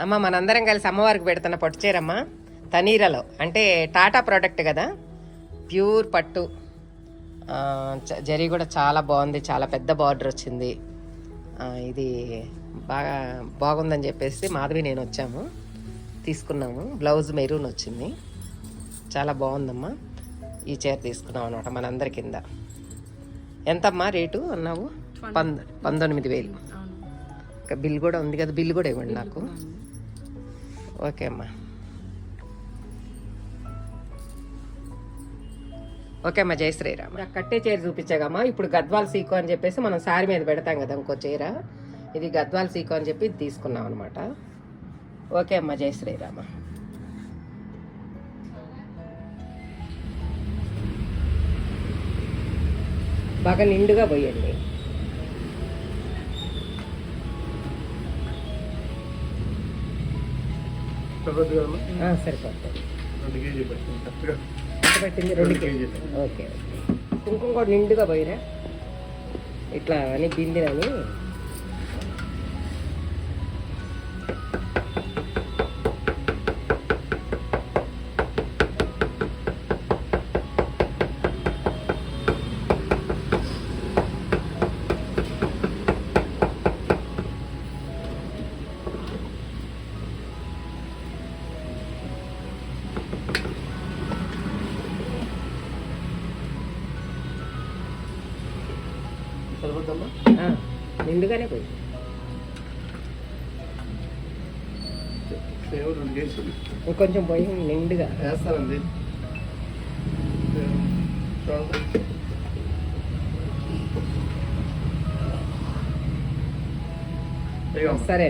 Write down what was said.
అమ్మ మనందరం కలిసి అమ్మవారికి పెడుతున్న పట్టు చీరమ్మ తనీరలో. అంటే టాటా ప్రోడక్ట్ కదా? ప్యూర్ పట్టు. జరీ కూడా చాలా బాగుంది చాలా పెద్ద బార్డర్ వచ్చింది. ఇది బాగా బాగుందని చెప్పేసి మాధవి నేను వచ్చాము. తీసుకున్నాము. బ్లౌజ్ మెరూన్ వచ్చింది. చాలా బాగుందమ్మా. ఈ చీర తీసుకున్నాం అనమాట మనందరి కింద. ఎంతమ్మా రేటు అన్నావు? పంద పంతొమ్మిది వేలు. బిల్ కూడా ఉంది కదా బిల్ కూడా ఇవ్వండి నాకు. ఓకే అమ్మా. ఓకే అమ్మా జై శ్రీరామ్. నాకు కట్టే చీర చూపించాగమ్మా ఇప్పుడు గద్వాల్ సీకో అని చెప్పేసి మనం సారీ మీద పెడతాం కదా ఇంకో చీర. ఇది గద్వాల్ సీకో అని చెప్పి తీసుకున్నాం అనమాట ఓకే అమ్మా జై శ్రీరామ. బాగా నిండుగా పోయండి. సరిపోతుంది. పట్టింది? రెండు కేజీలు. Okay okay. కుంకుమ కూడా నిండుగా పోయిరా? ఇట్లా అని బిందినని సరిపోద్దమ్మా ఆ, నిండుగానే పోయి ఇంకొంచెం పోయి నిండుగా. వేస్తానండి. సరే.